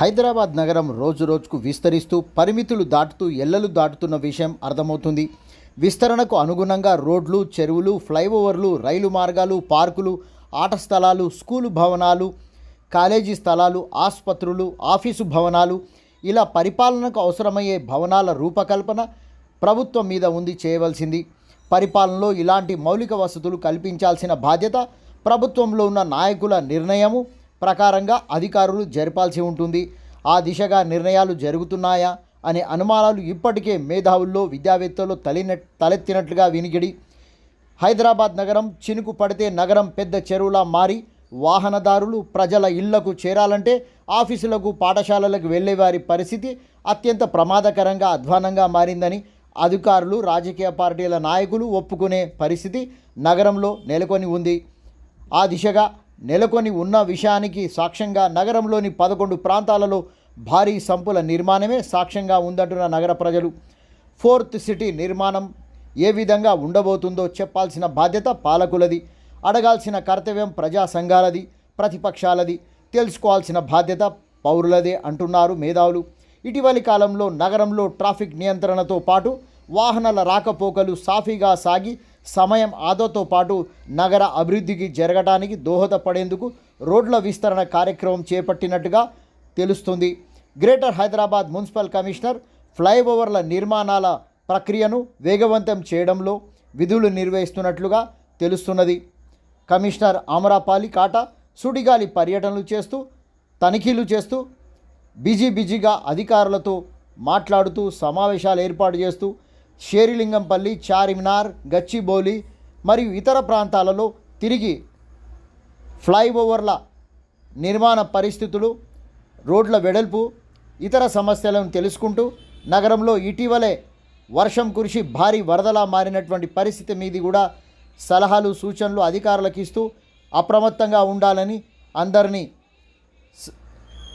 హైదరాబాద్ నగరం రోజు రోజుకు విస్తరిస్తూ పరిమితులు దాటుతూ ఎల్లలు దాటుతున్న విషయం అర్థమవుతుంది. విస్తరణకు అనుగుణంగా రోడ్లు చెరువులు ఫ్లైఓవర్లు రైలు మార్గాలు పార్కులు ఆట స్థలాలు స్కూలు భవనాలు కాలేజీ స్థలాలు ఆసుపత్రులు ఆఫీసు భవనాలు ఇలా పరిపాలనకు అవసరమయ్యే భవనాల రూపకల్పన ప్రభుత్వం మీద ఉంది చేయవలసింది. పరిపాలనలో ఇలాంటి మౌలిక వసతులు కల్పించాల్సిన బాధ్యత ప్రభుత్వంలో ఉన్న నాయకుల నిర్ణయము. ప్రకారంగా అధికారులు జరపాల్సి ఉంటుంది. ఆ దిశగా నిర్ణయాలు జరుగుతున్నాయా అనే అనుమానాలు ఇప్పటికే మేధావుల్లో విద్యావేత్తల్లో తలిన తలెత్తినట్లుగా వినిగిడి. హైదరాబాద్ నగరం చినుకు పడితే నగరం పెద్ద చెరువులా మారి వాహనదారులు ప్రజల ఇళ్ళకు చేరాలంటే ఆఫీసులకు పాఠశాలలకు వెళ్ళేవారి పరిస్థితి అత్యంత ప్రమాదకరంగా అధ్వానంగా మారిందని అధికారులు రాజకీయ పార్టీల నాయకులు ఒప్పుకునే పరిస్థితి నగరంలో నెలకొని ఉంది. ఆ దిశగా నెలకొని ఉన్న విషయానికి సాక్ష్యంగా నగరంలోని పదకొండు ప్రాంతాలలో భారీ సంపుల నిర్మాణమే సాక్ష్యంగా ఉందంటున్న నగర ప్రజలు. ఫోర్త్ సిటీ నిర్మాణం ఏ విధంగా ఉండబోతుందో చెప్పాల్సిన బాధ్యత పాలకులది. అడగాల్సిన కర్తవ్యం ప్రజా సంఘాలది ప్రతిపక్షాలది. తెలుసుకోవాల్సిన బాధ్యత పౌరులదే అంటున్నారు మేధావులు. ఇటీవలి కాలంలో నగరంలో ట్రాఫిక్ నియంత్రణతో పాటు వాహనాల రాకపోకలు సాఫీగా సాగి సమయం ఆదాతో పాటు నగర అభివృద్ధికి జరగడానికి దోహదపడేందుకు రోడ్ల విస్తరణ కార్యక్రమం చేపట్టినట్టుగా తెలుస్తుంది. గ్రేటర్ హైదరాబాద్ మున్సిపల్ కమిషనర్ ఫ్లైఓవర్ల నిర్మాణాల ప్రక్రియను వేగవంతం చేయడంలో విధులు నిర్వహిస్తున్నట్లుగా తెలుస్తున్నది. కమిషనర్ ఆమరాపాలి కాటా సుడిగాలి పర్యటనలు చేస్తూ తనిఖీలు చేస్తూ బిజీ బిజీగా అధికారులతో మాట్లాడుతూ సమావేశాలు ఏర్పాటు చేస్తూ షేరిలింగంపల్లి చార్మినార్ గచ్చిబౌలి మరియు ఇతర ప్రాంతాలలో తిరిగి ఫ్లైఓవర్ల నిర్మాణ పరిస్థితులు రోడ్ల వెడల్పు ఇతర సమస్యలను తెలుసుకుంటూ నగరంలో ఇటీవలే వర్షం కురిసి భారీ వరదలా మారినటువంటి పరిస్థితి మీది కూడా సలహాలు సూచనలు అధికారులకు ఇస్తూ అప్రమత్తంగా ఉండాలని అందరినీ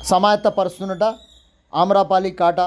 సమాయత్తపరుస్తున్నట ఆమ్రాపాలి కాటా